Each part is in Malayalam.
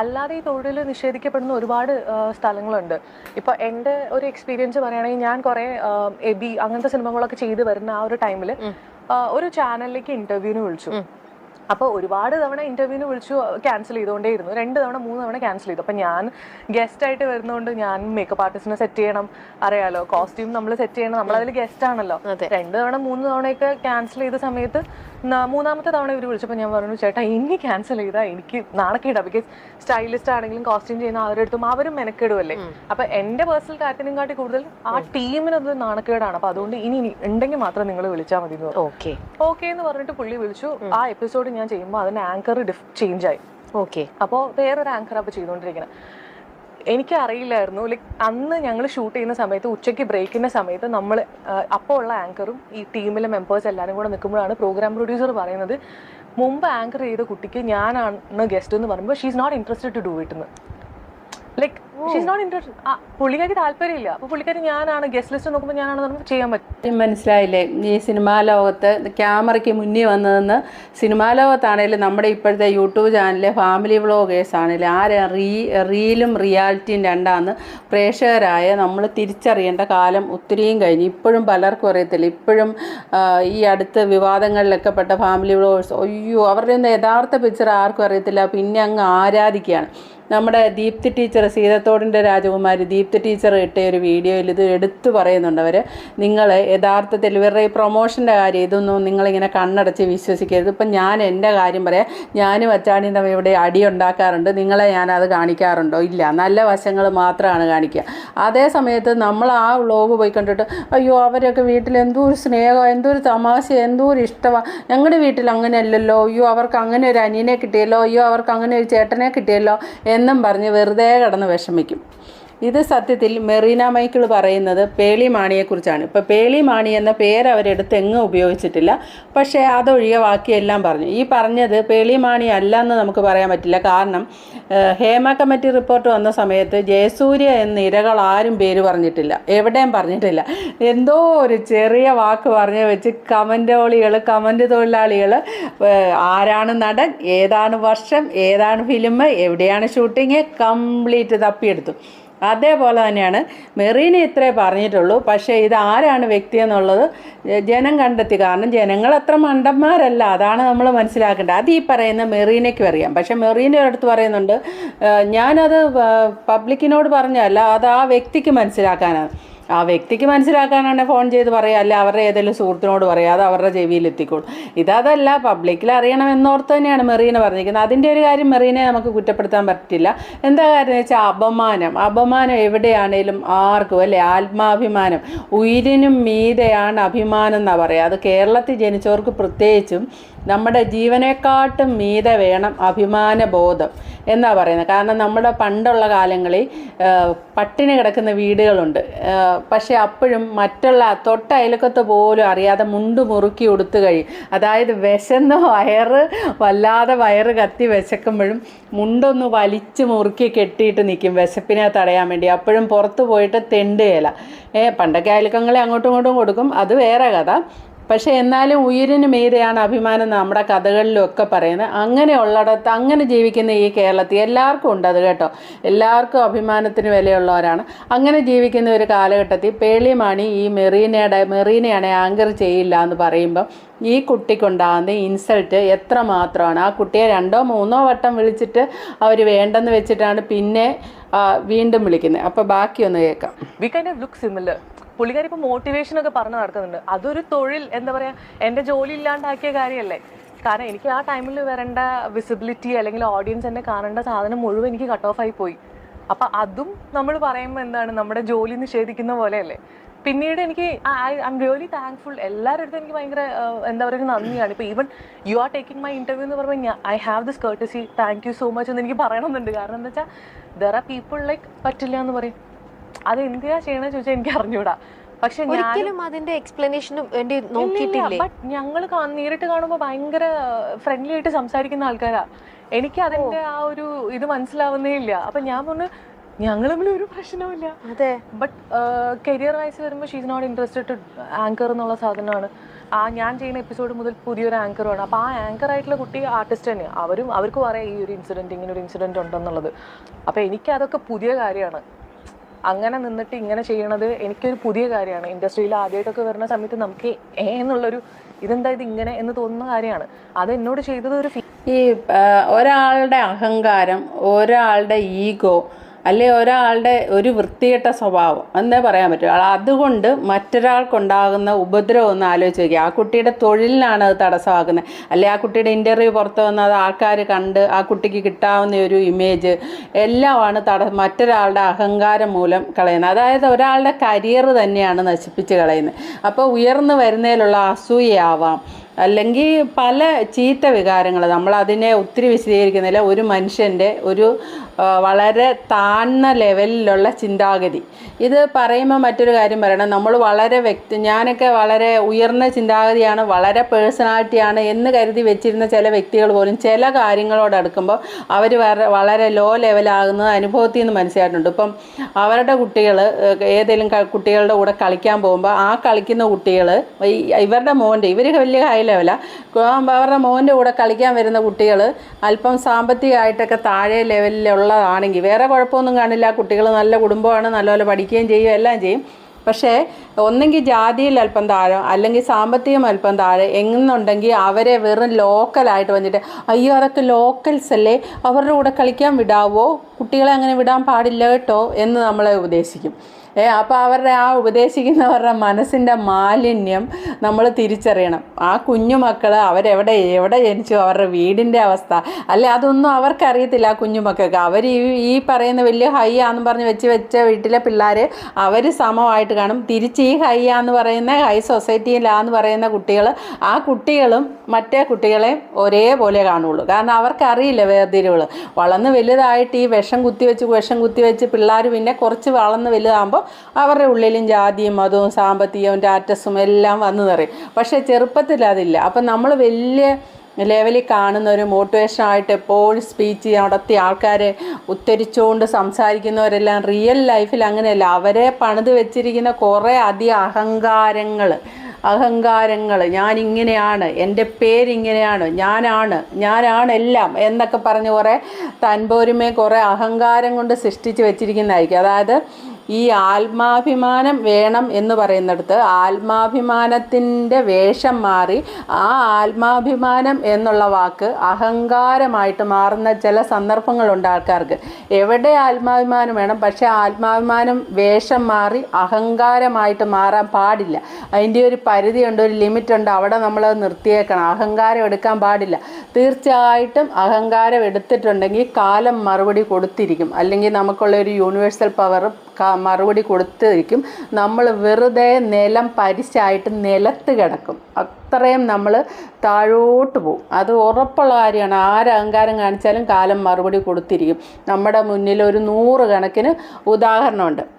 അല്ലാതെ ഈ തൊഴിൽ നിഷേധിക്കപ്പെടുന്ന ഒരുപാട് സ്ഥലങ്ങളുണ്ട്. ഇപ്പൊ എന്റെ ഒരു എക്സ്പീരിയൻസ് പറയുകയാണെങ്കിൽ ഞാൻ കുറെ എബി അങ്ങനത്തെ സിനിമകളൊക്കെ ചെയ്ത് വരുന്ന ആ ഒരു ടൈമിൽ ഒരു ചാനലിലേക്ക് ഇന്റർവ്യൂവിന് വിളിച്ചു. അപ്പോൾ ഒരുപാട് തവണ ഇന്റർവ്യൂവിന് വിളിച്ചു ക്യാൻസൽ ചെയ്തുകൊണ്ടേയിരുന്നു രണ്ട് തവണ മൂന്ന് തവണ ക്യാൻസൽ ചെയ്തു. അപ്പോൾ ഞാൻ ഗസ്റ്റ് ആയിട്ട് വരുന്നതുകൊണ്ട് ഞാൻ മേക്കപ്പ് ആർട്ടിസ്റ്റിനെ സെറ്റ് ചെയ്യണം. അറിയാലോ കോസ്റ്റ്യൂം നമ്മൾ സെറ്റ് ചെയ്യണം. നമ്മൾ അതിൽ ഗസ്റ്റ് ആണല്ലോ രണ്ട് തവണ മൂന്ന് തവണയൊക്കെ ക്യാൻസൽ ചെയ്ത സമയത്ത് മൂന്നാമത്തെ തവണ ഇവർ വിളിച്ചപ്പോൾ ഞാൻ പറഞ്ഞു ചേട്ടാ ഇനി ക്യാൻസൽ ചെയ്താൽ എനിക്ക് നാണക്കേടാ ബിക്കോസ് സ്റ്റൈലിസ്റ്റ് ആണെങ്കിലും കോസ്റ്റ്യൂം ചെയ്യുന്ന അവരുടെ അടുത്തും അവരും മെനക്കെടുമല്ലേ അപ്പൊ എന്റെ പേഴ്സണൽ കാര്യത്തിനും കാട്ടി കൂടുതൽ ആ ടീമിന് അത് നാണക്കേടാണ്. അപ്പൊ അതുകൊണ്ട് ഇനി ഉണ്ടെങ്കിൽ മാത്രം നിങ്ങൾ വിളിച്ചാൽ മതി എന്ന് പറഞ്ഞു. ഓക്കെ ഓക്കെ എന്ന് പറഞ്ഞിട്ട് പുള്ളി വിളിച്ചു. ആ എപ്പിസോഡ് ഞാൻ ചെയ്യുമ്പോൾ അതിന്റെ ആങ്കർ ഡിഫ് ചേഞ്ച് ആയി. ഓക്കെ അപ്പോൾ വേറൊരു ആങ്കർ അപ്പോൾ ചെയ്തുകൊണ്ടിരിക്കുന്നത് എനിക്ക് അറിയില്ലായിരുന്നു ലൈക്ക് അന്ന് ഞങ്ങൾ ഷൂട്ട് ചെയ്യുന്ന സമയത്ത് ഉച്ചയ്ക്ക് ബ്രേക്കിന്റെ സമയത്ത് നമ്മൾ അപ്പോൾ ഉള്ള ആങ്കറും ഈ ടീമിലെ മെമ്പേഴ്സ് എല്ലാവരും കൂടെ നിൽക്കുമ്പോഴാണ് പ്രോഗ്രാം പ്രൊഡ്യൂസർ പറയുന്നത് മുമ്പ് ആങ്കർ ചെയ്ത കുട്ടിക്ക് ഞാനാണ് ഗസ്റ്റ് എന്ന് പറയുമ്പോൾ she is not interested to do it എന്ന് ലൈക്ക് ഷീസ് നോട്ട് ഇൻട്രസ്റ്റ് പുള്ളിക്കാരി താല്പര്യമില്ല. അപ്പോൾ പുള്ളിക്കാരി ഞാനാണ് ഗസ്റ്റ് ലിസ്റ്റ് നോക്കുമ്പോൾ ഞാനാണ് നമുക്ക് ചെയ്യാൻ പറ്റും. മനസ്സിലായില്ലേ? ഈ സിനിമാ ലോകത്ത് ക്യാമറയ്ക്ക് മുന്നേ വന്നതെന്ന് സിനിമാ ലോകത്താണേലും നമ്മുടെ ഇപ്പോഴത്തെ യൂട്യൂബ് ചാനലിലെ ഫാമിലി വ്ളോഗേഴ്സ് ആണെങ്കിലും ആ റീ റീലും റിയാലിറ്റിയും രണ്ടാന്ന് പ്രേക്ഷകരായ നമ്മൾ തിരിച്ചറിയേണ്ട കാലം ഒത്തിരിയും കഴിഞ്ഞു. ഇപ്പോഴും പലർക്കും അറിയത്തില്ല. ഇപ്പോഴും ഈ അടുത്ത വിവാദങ്ങളിലൊക്കെ പെട്ട ഫാമിലി വ്ളോഗേഴ്സ് അയ്യോ അവരുടെ ഒന്നും യഥാർത്ഥ പിക്ചർ ആർക്കും അറിയത്തില്ല. പിന്നെ അങ്ങ് ആരാധിക്കുകയാണ്. നമ്മുടെ ദീപ്തി ടീച്ചർ സീതത്തോടിന്റെ രാജകുമാരി ദീപ്തി ടീച്ചർ ഇട്ട ഒരു വീഡിയോയിൽ ഇത് എടുത്തു പറയുന്നുണ്ട് അവർ നിങ്ങൾ യഥാർത്ഥത്തിൽ ഇവരുടെ ഈ പ്രൊമോഷന്റെ കാര്യം ഇതൊന്നും നിങ്ങളിങ്ങനെ കണ്ണടച്ച് വിശ്വസിക്കരുത്. ഇപ്പം ഞാൻ എന്റെ കാര്യം പറയാം. ഞാനും അച്ചാണിയും തമ്മിൽ ഇവിടെ അടി ഉണ്ടാക്കാറുണ്ട്. നിങ്ങളെ ഞാനത് കാണിക്കാറുണ്ടോ? ഇല്ല. നല്ല വശങ്ങൾ മാത്രമാണ് കാണിക്കുക. അതേ സമയത്ത് നമ്മൾ ആ വ്ളോഗ് പോയി കണ്ടിട്ട് അയ്യോ അവരൊക്കെ വീട്ടിൽ എന്തോ ഒരു സ്നേഹം എന്തോ ഒരു തമാശ എന്തോ ഒരു ഇഷ്ടമാണ് ഞങ്ങളുടെ വീട്ടിൽ അങ്ങനെയല്ലല്ലോ. അയ്യോ അവർക്ക് അങ്ങനെ ഒരു അനിയനെ കിട്ടിയല്ലോ. അയ്യോ അവർക്ക് അങ്ങനെ ഒരു ചേട്ടനെ കിട്ടിയല്ലോ. എന്നും പറഞ്ഞ് വെറുതെ കിടന്ന് വിഷമിക്കും ഇത് സത്യത്തിൽ മെറീന മൈക്കിൾ പറയുന്നത് പേളി മാണിയെക്കുറിച്ചാണ്. ഇപ്പോൾ പേളി മാണി എന്ന പേര് അവരെടുത്ത് എങ്ങും ഉപയോഗിച്ചിട്ടില്ല. പക്ഷേ അതൊഴികെ ബാക്കിയെല്ലാം പറഞ്ഞു. ഈ പറഞ്ഞത് പേളി മാണി അല്ല എന്ന് നമുക്ക് പറയാൻ പറ്റില്ല. കാരണം ഹേമ കമ്മിറ്റി റിപ്പോർട്ട് വന്ന സമയത്ത് ജയസൂര്യ എന്ന ഇരകൾ ആരും പേര് പറഞ്ഞിട്ടില്ല. എവിടെയും പറഞ്ഞിട്ടില്ല. എന്തോ ഒരു ചെറിയ വാക്ക് പറഞ്ഞു വെച്ച് കമന്റോളികൾ കമന്റ് തൊഴിലാളികൾ ആരാണ് നടൻ ഏതാണ് വർഷം ഏതാണ് ഫിലിം എവിടെയാണ് ഷൂട്ടിങ് കംപ്ലീറ്റ് തപ്പിയെടുത്തു. അതേപോലെ തന്നെയാണ്. മെറീന ഇത്രേ പറഞ്ഞിട്ടുള്ളൂ. പക്ഷേ ഇത് ആരാണ് വ്യക്തി എന്നുള്ളത് ജനം കണ്ടെത്തി. കാരണം ജനങ്ങൾ അത്ര മണ്ടന്മാരല്ല. അതാണ് നമ്മൾ മനസ്സിലാക്കേണ്ടത്. അത് ഈ പറയുന്ന മെറീനയ്ക്കും അറിയാം. പക്ഷേ മെറീന അടുത്ത് പറയുന്നുണ്ട് "ഏഹ്, ഞാനത് പബ്ലിക്കിനോട് പറഞ്ഞല്ല അത് ആ വ്യക്തിക്ക് മനസ്സിലാക്കാനാണ്. ആ വ്യക്തിക്ക് മനസ്സിലാക്കാനാണ് ഫോൺ ചെയ്ത് പറയുക അല്ല അവരുടെ ഏതെങ്കിലും സുഹൃത്തിനോട് പറയുക അത് അവരുടെ ചെവിയിൽ എത്തിക്കോളും ഇതതല്ല പബ്ലിക്കിൽ അറിയണം എന്നോർത്ത് തന്നെയാണ് മെറീന പറഞ്ഞിരിക്കുന്നത്. അതിന്റെ ഒരു കാര്യം മെറീനെ നമുക്ക് കുറ്റപ്പെടുത്താൻ പറ്റില്ല. എന്താ കാര്യം എന്ന് വെച്ചാൽ അപമാനം അപമാനം എവിടെയാണേലും ആർക്കും അല്ലേ ആത്മാഭിമാനം ഉയിരിനും മീതെയാണ് അഭിമാനം എന്നാണ് പറയുക അത് കേരളത്തിൽ ജനിച്ചവർക്ക് പ്രത്യേകിച്ചും നമ്മുടെ ജീവനെക്കാട്ടും മീതെ വേണം അഭിമാന ബോധം എന്നാ പറയുന്നത്. കാരണം നമ്മുടെ പണ്ടുള്ള കാലങ്ങളിൽ പട്ടിണി കിടക്കുന്ന വീടുകളുണ്ട്. പക്ഷെ അപ്പോഴും മറ്റുള്ള തൊട്ട അയലക്കത്ത് പോലും അറിയാതെ മുണ്ട് മുറുക്കി ഉടുത്ത് കഴിയും. അതായത് വിശന്ന് വയറ് വല്ലാതെ വയറ് കത്തി വിശക്കുമ്പോഴും മുണ്ടൊന്ന് വലിച്ചു മുറുക്കി കെട്ടിയിട്ട് നിൽക്കും വിശപ്പിനെ തടയാൻ വേണ്ടി. അപ്പോഴും പുറത്ത് പോയിട്ട് തെണ്ടുകയില്ല ഏ പണ്ടൊക്കെ അയൽക്കങ്ങളെ അങ്ങോട്ടും ഇങ്ങോട്ടും കൊടുക്കും. അത് വേറെ കഥ. പക്ഷേ എന്നാലും ഉയിരിന് മീതെയാണ് അഭിമാനം നമ്മുടെ കഥകളിലും ഒക്കെ പറയുന്നത് അങ്ങനെയുള്ളിടത്ത് അങ്ങനെ ജീവിക്കുന്ന ഈ കേരളത്തിൽ എല്ലാവർക്കും ഉണ്ട് അത് കേട്ടോ. എല്ലാവർക്കും അഭിമാനത്തിന് വിലയുള്ളവരാണ്. അങ്ങനെ ജീവിക്കുന്ന ഒരു കാലഘട്ടത്തിൽ പേളിമാണി ഈ മെറീനയുടെ മെറീനയാണെ ആങ്കർ ചെയ്യില്ല എന്ന് പറയുമ്പം ഈ കുട്ടിക്കുണ്ടാകുന്ന ഇൻസൾട്ട് എത്ര മാത്രമാണ് ആ കുട്ടിയെ രണ്ടോ മൂന്നോ വട്ടം വിളിച്ചിട്ട് അവർ വേണ്ടെന്ന് വെച്ചിട്ടാണ് പിന്നെ വീണ്ടും വിളിക്കുന്നത്. അപ്പോൾ ബാക്കിയൊന്ന് കേൾക്കാം. വി കൈൻഡ് ലുക്ക് സിമിലർ പുള്ളിക്കാരി മോട്ടിവേഷൻ ഒക്കെ പറഞ്ഞു നടക്കുന്നുണ്ട്. അതൊരു തൊഴിൽ എന്താ പറയാ എന്റെ ജോലി ഇല്ലാണ്ടാക്കിയ കാര്യമല്ലേ? കാരണം എനിക്ക് ആ ടൈമിൽ വരേണ്ട വിസിബിലിറ്റി അല്ലെങ്കിൽ ഓഡിയൻസ് എന്നെ കാണേണ്ട സാധനം മുഴുവൻ എനിക്ക് കട്ട് ഓഫ് ആയി പോയി. അപ്പൊ അതും നമ്മൾ പറയുമ്പോൾ എന്താണ് നമ്മുടെ ജോലി നിഷേധിക്കുന്ന പോലെയല്ലേ? പിന്നീട് എനിക്ക് ഐ എം റിയലി താങ്ക്ഫുൾ എല്ലാവരുടെ അടുത്തും എനിക്ക് ഭയങ്കര എന്താ പറയുക നന്ദിയാണ്. ഇപ്പൊ even you are taking my interview എന്ന് പറയുമ്പോൾ I have this courtesy thank you so much എന്ന് എനിക്ക് പറയണമെന്നുണ്ട്. കാരണം എന്താ വെച്ചാൽ ദർ ആർ പീപ്പിൾ ലൈക്ക് പറ്റില്ല എന്ന് പറയും. അത് എന്തിനാ ചെയ്യണമെന്ന് ചോദിച്ചാൽ എനിക്ക് അറിഞ്ഞൂടാ. പക്ഷെ ഒരിക്കലും അതിന്റെ എക്സ്പ്ലനേഷനും വേണ്ടി നോക്കിയിട്ടില്ല? ബട്ട് ഞങ്ങൾ നേരിട്ട് കാണുമ്പോൾ ഭയങ്കര ഫ്രണ്ട്ലി ആയിട്ട് സംസാരിക്കുന്ന ആൾക്കാരാ. എനിക്ക് അതിന്റെ ആ ഒരു ഇത് മനസ്സിലാവുന്നേ ഇല്ല. അപ്പൊ ഞാൻ പറഞ്ഞു ഞങ്ങൾ തമ്മിൽ ഒരു പ്രശ്നവുമില്ല അതെ. ബട്ട് കരിയർ വൈസ് വരുമ്പോൾ she's not interested to anchor എന്നുള്ള സാധനമാണ്. ആ ഞാൻ ചെയ്യുന്ന എപ്പിസോഡ് മുതൽ പുതിയൊരു ആങ്കറാണ് അപ്പോൾ ആ ആങ്കർ ആയിട്ടുള്ള കുട്ടി ആർട്ടിസ്റ്റ് തന്നെയാണ് അവരും അവർക്ക് പറയാം ഈ ഒരു ഇൻസിഡന്റ് ഇങ്ങനെ ഒരു ഇൻസിഡന്റ് ഉണ്ടെന്നുള്ളത്. അപ്പോൾ എനിക്ക് അതൊക്കെ പുതിയ കാര്യമാണ്. അങ്ങനെ നിന്നിട്ട് ഇങ്ങനെ ചെയ്യണത് എനിക്കൊരു പുതിയ കാര്യമാണ്. ഇൻഡസ്ട്രിയിൽ ആദ്യമായിട്ടൊക്കെ വരുന്ന സമയത്ത് നമുക്ക് ഏ എന്നുള്ളൊരു ഇതെന്താ ഇത് ഇങ്ങനെ എന്ന് തോന്നുന്ന കാര്യമാണ്. അത് എന്നോട് ചെയ്തത് ഒരു ഈ ഒരാളുടെ അഹങ്കാരം ഒരാളുടെ ഈഗോ അല്ലെ ഒരാളുടെ ഒരു വൃത്തികെട്ട സ്വഭാവം. എന്നേ പറയാൻ പറ്റും അതുകൊണ്ട് മറ്റൊരാൾക്കുണ്ടാകുന്ന ഉപദ്രവം ഒന്ന് ആലോചിച്ച് നോക്കി ആ കുട്ടിയുടെ തൊഴിലിനാണ് അത് തടസ്സമാക്കുന്നത്. അല്ലെ ആ കുട്ടിയുടെ ഇന്റർവ്യൂ പുറത്ത് വന്നത് ആൾക്കാർ കണ്ട് ആ കുട്ടിക്ക് കിട്ടാവുന്ന ഒരു ഇമേജ് എല്ലാമാണ് തട മറ്റൊരാളുടെ അഹങ്കാരം മൂലം കളയുന്നത്. അതായത് ഒരാളുടെ കരിയർ തന്നെയാണ് നശിപ്പിച്ച് കളയുന്നത്. അപ്പോൾ ഉയർന്നു വരുന്നതിലുള്ള അസൂയയാവാം. അല്ലെങ്കിൽ പല ചീത്ത വികാരങ്ങൾ നമ്മൾ അതിനെ ഒത്തിരി വിശദീകരിക്കുന്നില്ല. ഒരു മനുഷ്യന്റെ ഒരു വളരെ താഴ്ന്ന ലെവലിലുള്ള ചിന്താഗതി. ഇത് പറയുമ്പോൾ മറ്റൊരു കാര്യം പറയണം. നമ്മൾ വളരെ വ്യക്തി ഞാനൊക്കെ വളരെ ഉയർന്ന ചിന്താഗതിയാണ് വളരെ പേഴ്സണാലിറ്റിയാണ് എന്ന് കരുതി വെച്ചിരുന്ന ചില വ്യക്തികൾ പോലും ചില കാര്യങ്ങളോട് അടുക്കുമ്പോൾ അവർ വളരെ ലോ ലെവലാകുന്നത് അനുഭവത്തിൽ നിന്ന് മനസ്സിലായിട്ടുണ്ട്. ഇപ്പം അവരുടെ കുട്ടികൾ ഏതെങ്കിലും കുട്ടികളുടെ കൂടെ കളിക്കാൻ പോകുമ്പോൾ ആ കളിക്കുന്ന കുട്ടികൾ ഇവരുടെ മോന്റെ ഇവർ വലിയ ഹൈ ലെവലാണ് അവരുടെ മോന്റെ കൂടെ കളിക്കാൻ വരുന്ന കുട്ടികൾ അല്പം സാമ്പത്തികമായിട്ടൊക്കെ താഴെ ലെവലിലുള്ളതാണെങ്കിൽ വേറെ കുഴപ്പമൊന്നും കാണില്ല. കുട്ടികൾ നല്ല കുടുംബമാണ് നല്ലപോലെ പഠിക്കുകയും ചെയ്യും എല്ലാം ചെയ്യും. പക്ഷേ ഒന്നെങ്കിൽ ജാതിയിൽ അല്പം താഴെ അല്ലെങ്കിൽ സാമ്പത്തികം അല്പം താഴെ എങ്ങുന്നുണ്ടെങ്കിൽ അവരെ വെറും ലോക്കലായിട്ട് വന്നിട്ട് അയ്യോ അതൊക്കെ ലോക്കൽസ് അല്ലേ? അവരുടെ കൂടെ കളിക്കാൻ വിടാവോ? കുട്ടികളെ അങ്ങനെ വിടാൻ പാടില്ല കേട്ടോ? എന്ന് നമ്മളെ ഉപദേശിക്കും. ഏ അപ്പോൾ അവരുടെ ആ ഉപദേശിക്കുന്നവരുടെ മനസ്സിന്റെ മാലിന്യം നമ്മൾ തിരിച്ചറിയണം. ആ കുഞ്ഞുമക്കൾ അവരെവിടെ എവിടെ ജനിച്ചു അവരുടെ വീടിന്റെ അവസ്ഥ. അല്ലെ അതൊന്നും അവർക്കറിയത്തില്ല ആ കുഞ്ഞുമക്കൾക്ക് അവർ ഈ ഈ പറയുന്ന വലിയ ഹൈ ആന്ന് പറഞ്ഞ് വെച്ച് വെച്ച വീട്ടിലെ പിള്ളേർ അവർ സമമായിട്ട് കാണും. തിരിച്ച് ഈ ഹൈ ആന്ന് പറയുന്ന ഹൈ സൊസൈറ്റിയിലാന്ന് പറയുന്ന കുട്ടികൾ ആ കുട്ടികളും മറ്റേ കുട്ടികളെ ഒരേപോലെ കാണുള്ളൂ. കാരണം അവർക്കറിയില്ല വേർതിരിവുകൾ വളർന്ന് വലുതായിട്ട് ഈ വിഷം കുത്തിവെച്ച് വിഷം കുത്തിവെച്ച് പിള്ളേർ പിന്നെ കുറച്ച് വളർന്ന് വലുതാകുമ്പോൾ അവരുടെ ഉള്ളിലും ജാതിയും മതവും സാമ്പത്തികവും ടാറ്റസും എല്ലാം വന്നു നിറയും. പക്ഷേ ചെറുപ്പത്തിൽ അതില്ല. അപ്പം നമ്മൾ വലിയ ലെവലിൽ കാണുന്ന ഒരു മോട്ടിവേഷനായിട്ട് എപ്പോഴും സ്പീച്ച് നടത്തി ആൾക്കാരെ ഉത്തരിച്ചുകൊണ്ട് സംസാരിക്കുന്നവരെല്ലാം റിയൽ ലൈഫിൽ അങ്ങനെയല്ല. അവരെ പണിത് വെച്ചിരിക്കുന്ന കുറേ അതി അഹങ്കാരങ്ങൾ അഹങ്കാരങ്ങൾ ഞാനിങ്ങനെയാണ്. എന്റെ പേരിങ്ങനെയാണ്. ഞാനാണ്. ഞാനാണ് എല്ലാം എന്നൊക്കെ പറഞ്ഞ് കുറേ തൻപോരുമേ കുറേ അഹങ്കാരം കൊണ്ട് സൃഷ്ടിച്ച് വെച്ചിരിക്കുന്നതായിരിക്കും. അതായത് ഈ ആത്മാഭിമാനം വേണം എന്ന് പറയുന്നിടത്ത് ആത്മാഭിമാനത്തിന്റെ വേഷം മാറി ആ ആത്മാഭിമാനം എന്നുള്ള വാക്ക് അഹങ്കാരമായിട്ട് മാറുന്ന ചില സന്ദർഭങ്ങളുണ്ട് ആൾക്കാർക്ക്. എവിടെ ആത്മാഭിമാനം വേണം? പക്ഷേ ആത്മാഭിമാനം വേഷം മാറി അഹങ്കാരമായിട്ട് മാറാൻ പാടില്ല. അതിന്റെ ഒരു പരിധിയുണ്ട് ഒരു ലിമിറ്റ് ഉണ്ട് അവിടെ നമ്മൾ നിർത്തിയേക്കണം. അഹങ്കാരം എടുക്കാൻ പാടില്ല. തീർച്ചയായിട്ടും അഹങ്കാരം എടുത്തിട്ടുണ്ടെങ്കിൽ കാലം മറുപടി കൊടുത്തിരിക്കും. അല്ലെങ്കിൽ നമുക്കുള്ള ഒരു യൂണിവേഴ്സൽ പവർ മറുപടി കൊടുത്തിരിക്കും. നമ്മൾ വെറുതെ നിലം പരിശായിട്ട് നിലത്ത് കിടക്കും. അത്രയും നമ്മൾ താഴോട്ട് പോകും. അത് ഉറപ്പുള്ള കാര്യമാണ്. ആര് അഹങ്കാരം കാണിച്ചാലും കാലം മറുപടി കൊടുത്തിരിക്കും. നമ്മുടെ മുന്നിൽ ഒരു നൂറ് കണക്കിന് ഉദാഹരണമുണ്ട്.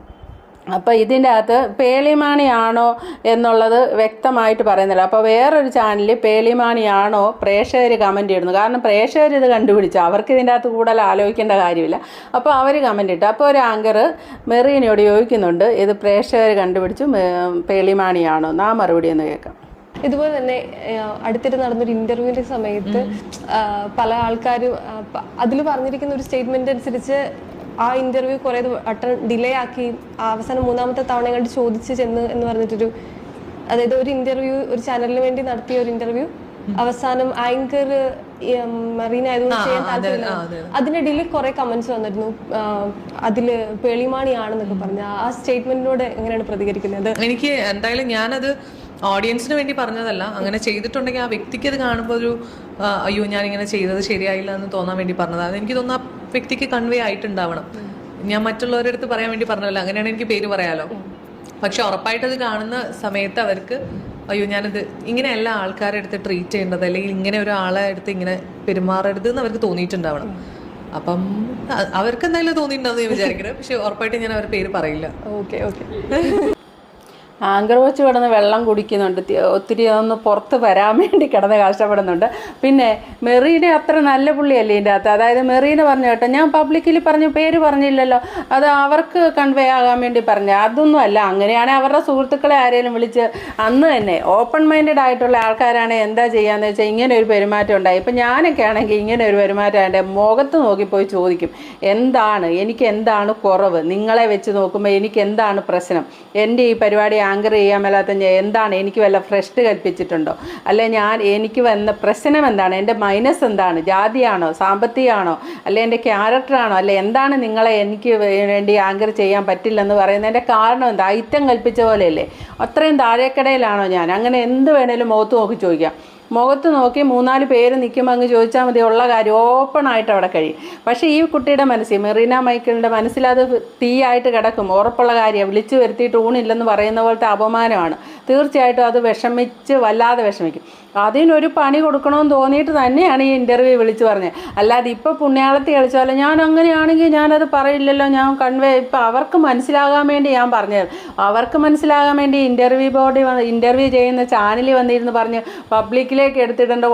അപ്പോൾ ഇതിന്റെ അകത്ത് പേളിമാണിയാണോ എന്നുള്ളത് വ്യക്തമായിട്ട് പറയുന്നില്ല. അപ്പോൾ വേറൊരു ചാനലിൽ പേളിമാണിയാണോ പ്രേക്ഷകർ കമന്റ് ഇടുന്നു. കാരണം പ്രേക്ഷകർ ഇത് കണ്ടുപിടിച്ചു. അവർക്ക് ഇതിന്റെ അകത്ത് കൂടുതൽ ആലോചിക്കേണ്ട കാര്യമില്ല. അപ്പോൾ അവർ കമന്റ് ഇട്ടു. അപ്പോൾ ഒരു ആങ്കർ മെറീനോട് ചോദിക്കുന്നുണ്ട് ഇത് പ്രേക്ഷകർ കണ്ടുപിടിച്ചു പേളിമാണിയാണോ? നാ മറുപടി എന്ന് കേൾക്കാം. ഇതുപോലെ തന്നെ അടുത്തിട്ട് നടന്നൊരു ഇന്റർവ്യൂവിന്റെ സമയത്ത് പല ആൾക്കാരും അതിൽ പറഞ്ഞിരിക്കുന്ന ഒരു സ്റ്റേറ്റ്മെന്റ് അനുസരിച്ച് ആ ഇന്റർവ്യൂ കുറെ വട്ടം ഡിലേ ആക്കി അവസാനം മൂന്നാമത്തെ തവണ കണ്ട് ചോദിച്ച് ചെന്ന് എന്ന് പറഞ്ഞിട്ടൊരു അതായത് ഒരു ഇന്റർവ്യൂ ഒരു ചാനലിന് വേണ്ടി നടത്തിയ ഒരു ഇന്റർവ്യൂ അവസാനം ആങ്കർ മറീന ആയതുകൊണ്ട് ചെയ്യാൻ താല്പര്യമില്ല. അതിനിടയിൽ കുറെ കമന്റ്സ് വന്നിരുന്നു. അതിൽ പേളിമാണിയാണെന്നൊക്കെ പറഞ്ഞു. ആ സ്റ്റേറ്റ്മെന്റിനോട് എങ്ങനെയാണ് പ്രതികരിക്കുന്നത്? എനിക്ക് എന്തായാലും ഞാനത് ഓഡിയൻസിന് വേണ്ടി പറഞ്ഞതല്ല. അങ്ങനെ ചെയ്തിട്ടുണ്ടെങ്കിൽ ആ വ്യക്തിക്ക് അത് കാണുമ്പോൾ ഒരു അയ്യോ ഞാൻ ഇങ്ങനെ ചെയ്തത് ശരിയായില്ല എന്ന് തോന്നാൻ വേണ്ടി പറഞ്ഞതാണ് എനിക്ക് തോന്നുന്നു ആ വ്യക്തിക്ക് കൺവേ ആയിട്ടുണ്ടാവണം. ഞാൻ മറ്റുള്ളവരുടെ അടുത്ത് പറയാൻ വേണ്ടി പറഞ്ഞതല്ല. അങ്ങനെയാണ് എനിക്ക് പേര് പറയാലോ. പക്ഷെ ഉറപ്പായിട്ട് അത് കാണുന്ന സമയത്ത് അവർക്ക് അയ്യോ ഞാനത് ഇങ്ങനെയല്ല ആൾക്കാരെ അടുത്ത് ട്രീറ്റ് ചെയ്യേണ്ടത്. അല്ലെങ്കിൽ ഇങ്ങനെ ഒരാളെ അടുത്ത് ഇങ്ങനെ പെരുമാറരുത് എന്ന് അവർക്ക് തോന്നിയിട്ടുണ്ടാവണം. അപ്പം അവർക്ക് എന്തായാലും തോന്നിയിട്ടുണ്ടാവും ഞാൻ വിചാരിക്കുന്നത് പക്ഷെ ഉറപ്പായിട്ട് ഞാൻ അവരുടെ പേര് പറയില്ല. Okay okay. ആങ്കർ വെച്ച് കിടന്ന് വെള്ളം കുടിക്കുന്നുണ്ട്. ഒത്തിരി ഒന്ന് പുറത്ത് വരാൻ വേണ്ടി കിടന്ന് കഷ്ടപ്പെടുന്നുണ്ട്. പിന്നെ മെറീനെ അത്ര നല്ല പുള്ളിയല്ലേ ഇതിന്റെ അകത്ത്? അതായത് മെറീനെ പറഞ്ഞു കേട്ടോ ഞാൻ പബ്ലിക്കിൽ പറഞ്ഞു പേര് പറഞ്ഞില്ലല്ലോ. അത് അവർക്ക് കൺവേ ആകാൻ വേണ്ടി പറഞ്ഞു. അതൊന്നും അല്ല. അങ്ങനെയാണെങ്കിൽ അവരുടെ സുഹൃത്തുക്കളെ ആരെങ്കിലും വിളിച്ച് അന്ന് തന്നെ ഓപ്പൺ മൈൻഡഡ് ആയിട്ടുള്ള ആൾക്കാരാണ് എന്താ ചെയ്യാന്ന് വെച്ചാൽ ഇങ്ങനെ ഒരു പെരുമാറ്റം ഉണ്ടായി. ഇപ്പം ഞാനൊക്കെ ആണെങ്കിൽ ഇങ്ങനെ ഒരു പെരുമാറ്റം എന്റെ മുഖത്ത് നോക്കിപ്പോയി ചോദിക്കും എന്താണ്? എനിക്ക് എന്താണ് കുറവ്? നിങ്ങളെ വെച്ച് നോക്കുമ്പോൾ എനിക്ക് എന്താണ് പ്രശ്നം? എന്റെ ഈ പരിപാടി ആങ്കർ ചെയ്യാൻ മേലാത്ത എന്താണ് എനിക്ക് വല്ല ഫ്രഷ് കൽപ്പിച്ചിട്ടുണ്ടോ? അല്ലെ ഞാൻ എനിക്ക് വന്ന പ്രശ്നം എന്താണ്? എന്റെ മൈനസ് എന്താണ്? ജാതിയാണോ? സാമ്പത്തികമാണോ? അല്ലെ എന്റെ ക്യാരക്ടറാണോ അല്ലെ എന്താണ് നിങ്ങളെ എനിക്ക് വേണ്ടി ആങ്കർ ചെയ്യാൻ പറ്റില്ലെന്ന് പറയുന്നതിന്റെ കാരണം എന്താ? ഐറ്റം കൽപ്പിച്ച പോലെയല്ലേ? അത്രയും താഴേക്കടയിലാണോ ഞാൻ? അങ്ങനെ എന്ത് വേണേലും മുഖത്ത് നോക്കി ചോദിക്കാം. മുഖത്ത് നോക്കി മൂന്നാൽ പേര് നിൽക്കുമ്പോൾ അങ്ങ് ചോദിച്ചാൽ മതി ഉള്ള കാര്യം ഓപ്പൺ ആയിട്ട് അവിടെ കഴിയും. പക്ഷേ ഈ കുട്ടിയുടെ മനസ്സിൽ മെറീന മൈക്കിളിന്റെ മനസ്സിൽ അത് തീയായിട്ട് കിടക്കും. ഉറപ്പുള്ള കാര്യം വിളിച്ചു വരുത്തിയിട്ട് ഊണില്ലെന്ന് പറയുന്ന പോലത്തെ അപമാനമാണ്. തീർച്ചയായിട്ടും അത് വിഷമിച്ച് വല്ലാതെ വിഷമിക്കും. അതിനൊരു പണി കൊടുക്കണമെന്ന് തോന്നിയിട്ട് തന്നെയാണ് ഈ ഇന്റർവ്യൂ വിളിച്ചു പറഞ്ഞത്. അല്ലാതെ ഇപ്പോൾ പുണ്യാളത്തി കളിച്ചാലും ഞാൻ അങ്ങനെയാണെങ്കിൽ ഞാനത് പറയില്ലല്ലോ. ഞാൻ കൺവേ ഇപ്പം അവർക്ക് മനസ്സിലാകാൻ വേണ്ടി ഞാൻ പറഞ്ഞത്. അവർക്ക് മനസ്സിലാകാൻ വേണ്ടി ഇന്റർവ്യൂ ബോർഡിൽ വന്ന് ഇന്റർവ്യൂ ചെയ്യുന്ന ചാനലിൽ വന്നിരുന്ന് പറഞ്ഞ് പബ്ലിക്കിലേക്ക് എടുത്തിടേണ്ട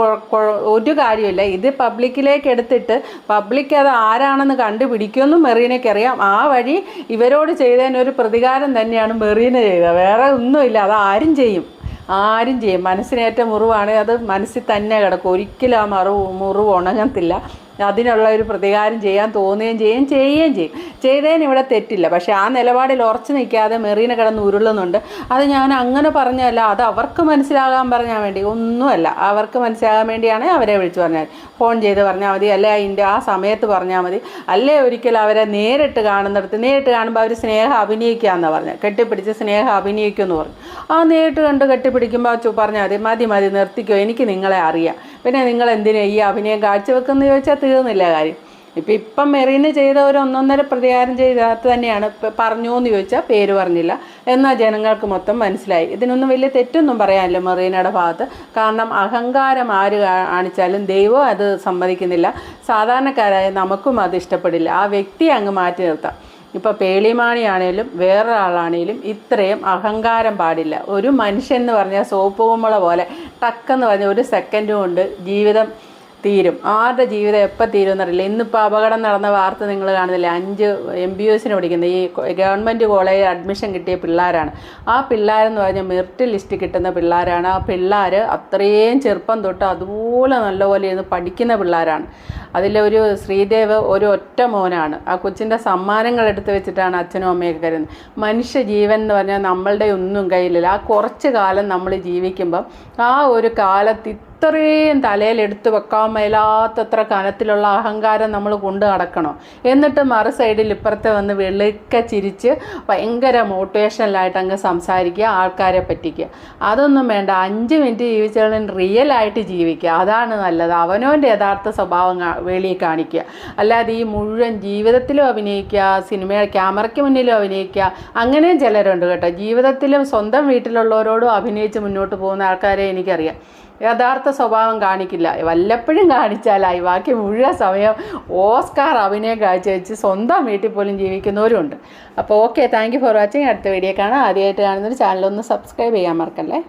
ഒരു കാര്യമില്ല. ഇത് പബ്ലിക്കിലേക്ക് എടുത്തിട്ട് പബ്ലിക് അത് ആരാണെന്ന് കണ്ടുപിടിക്കുമെന്നും മെറീനയ്ക്ക് അറിയാം. ആ വഴി ഇവരോട് ചെയ്തതിന് ഒരു പ്രതികാരം തന്നെയാണ് മെറീന ചെയ്തത്. വേറെ ഒന്നുമില്ല. അത് ആരും ചെയ്യും. ആരും ചെയ്യും. മനസ്സിനേറ്റ മുറിവാണെങ്കിൽ അത് മനസ്സിൽ തന്നെ കിടക്കും. ഒരിക്കലും ആ മറു മുറിവ് ഉണങ്ങത്തില്ല. അതിനുള്ള ഒരു പ്രതികാരം ചെയ്യാൻ തോന്നുകയും ചെയ്യും ചെയ്യുകയും ചെയ്യും. ചെയ്തതിന് ഇവിടെ തെറ്റില്ല. പക്ഷേ ആ നിലപാടിൽ ഉറച്ചു നിൽക്കാതെ മെറീന കിടന്ന് ഉരുളുന്നുണ്ട്. അത് ഞാൻ അങ്ങനെ പറഞ്ഞല്ല അത് അവർക്ക് മനസ്സിലാകാൻ പറഞ്ഞാൽ വേണ്ടി. ഒന്നുമല്ല അവർക്ക് മനസ്സിലാകാൻ വേണ്ടിയാണ് അവരെ വിളിച്ചു പറഞ്ഞാൽ ഫോൺ ചെയ്ത് പറഞ്ഞാൽ മതി അല്ലെ അതിന്റെ ആ സമയത്ത് പറഞ്ഞാൽ മതി. അല്ലേ ഒരിക്കൽ അവരെ നേരിട്ട് കാണുന്നിടത്ത് നേരിട്ട് കാണുമ്പോൾ അവർ സ്നേഹം അഭിനയിക്കുക എന്നാണ് പറഞ്ഞത്. കെട്ടിപ്പിടിച്ച് സ്നേഹം അഭിനയിക്കുമെന്ന് പറഞ്ഞു. ആ നേരിട്ട് കണ്ട് കെട്ടിപ്പിടിക്കുമ്പോൾ പറഞ്ഞാൽ മതി മതി മതി നിർത്തിക്കോ. എനിക്ക് നിങ്ങളെ അറിയാം. പിന്നെ നിങ്ങൾ എന്തിനാ ഈ അഭിനയം കാഴ്ചവെക്കുന്നത് ചോദിച്ചാൽ തീർന്നില്ല കാര്യം. ഇപ്പം ഇപ്പം മെറീന് ചെയ്ത ഒരു ഒന്നൊന്നര പ്രതികാരം ചെയ്തത് തന്നെയാണ് പറഞ്ഞു എന്ന് ചോദിച്ചാൽ പേര് പറഞ്ഞില്ല. എന്നാൽ ജനങ്ങൾക്ക് മൊത്തം മനസ്സിലായി. ഇതിനൊന്നും വലിയ തെറ്റൊന്നും പറയാനില്ല മെറീനയുടെ ഭാഗത്ത്. കാരണം അഹങ്കാരം ആര് കാണിച്ചാലും ദൈവം അത് സമ്മതിക്കുന്നില്ല. സാധാരണക്കാരായ നമുക്കും അത് ഇഷ്ടപ്പെടില്ല. ആ വ്യക്തിയെ അങ്ങ് മാറ്റി നിർത്താം. ഇപ്പോൾ പേളിമാണിയാണേലും വേറൊരാളാണേലും ഇത്രയും അഹങ്കാരം പാടില്ല. ഒരു മനുഷ്യൻ എന്ന് പറഞ്ഞാൽ സോപ്പ് കുമ്പള പോലെ ടക്കെന്ന് പറഞ്ഞ ഒരു സെക്കൻഡ് കൊണ്ട് ജീവിതം തീരും. ആരുടെ ജീവിതം എപ്പോൾ തീരും എന്നറിയില്ല ഇന്നിപ്പോൾ അപകടം നടന്ന വാർത്ത നിങ്ങൾ കാണുന്നില്ലേ? അഞ്ച് എം ബി എസിന് പഠിക്കുന്ന ഈ ഗവൺമെന്റ് കോളേജിൽ അഡ്മിഷൻ കിട്ടിയ പിള്ളേരാണ്. ആ പിള്ളേരെന്ന് പറഞ്ഞാൽ മെറിറ്റ് ലിസ്റ്റ് കിട്ടുന്ന പിള്ളേരാണ്. ആ പിള്ളേർ അത്രയും ചെറുപ്പം തൊട്ട് അതുപോലെ നല്ലപോലെ ഇരുന്ന് പഠിക്കുന്ന പിള്ളേരാണ്. അതിലെ ഒരു ശ്രീദേവ് ഒരു ഒറ്റ മോനാണ്. ആ കൊച്ചിന്റെ സമ്മാനങ്ങൾ എടുത്തു വെച്ചിട്ടാണ് അച്ഛനും അമ്മയൊക്കെ കരുതുന്നത്. മനുഷ്യ ജീവൻ എന്ന് പറഞ്ഞാൽ നമ്മളുടെ ഒന്നും കയ്യിലില്ല. ആ കുറച്ച് കാലം നമ്മൾ ജീവിക്കുമ്പം ആ ഒരു കാലത്ത് ഇത്രയും തലയിൽ എടുത്തു വെക്കാൻ മേലാത്തത്ര കനത്തിലുള്ള അഹങ്കാരം നമ്മൾ കൊണ്ടു നടക്കണോ. എന്നിട്ട് മറു സൈഡിൽ ഇപ്പുറത്തെ വന്ന് വെളുക്ക ചിരിച്ച് ഭയങ്കര മോട്ടിവേഷനിലായിട്ട് അങ്ങ് സംസാരിക്കുക ആൾക്കാരെ പറ്റിക്കുക. അതൊന്നും വേണ്ട. അഞ്ച് മിനിറ്റ് ജീവിച്ചാലും റിയൽ ആയിട്ട് ജീവിക്കുക. അതാണ് നല്ലത്. അവനവന്റെ യഥാർത്ഥ സ്വഭാവം വെളിയിൽ കാണിക്കുക. അല്ലാതെ ഈ മുഴുവൻ ജീവിതത്തിലും അഭിനയിക്കുക സിനിമ ക്യാമറയ്ക്ക് മുന്നിലും അഭിനയിക്കുക അങ്ങനെയും ചിലരുണ്ട് കേട്ടോ. ജീവിതത്തിലും സ്വന്തം വീട്ടിലുള്ളവരോടും അഭിനയിച്ച് മുന്നോട്ട് പോകുന്ന ആൾക്കാരെ എനിക്കറിയാം. യഥാർത്ഥ സ്വഭാവം കാണിക്കില്ല. വല്ലപ്പോഴും കാണിച്ചാലായി ബാക്കി മുഴുവൻ സമയം ഓസ്കാർ അഭിനയം കാഴ്ചവെച്ച് സ്വന്തം വീട്ടിൽ പോലും ജീവിക്കുന്നവരുണ്ട്. അപ്പോൾ okay thank you for watching. അടുത്ത വീഡിയോ കാണാം. ആദ്യമായിട്ട് കാണുന്നൊരു ചാനലൊന്ന് സബ്സ്ക്രൈബ് ചെയ്യാൻ മറക്കല്ലേ?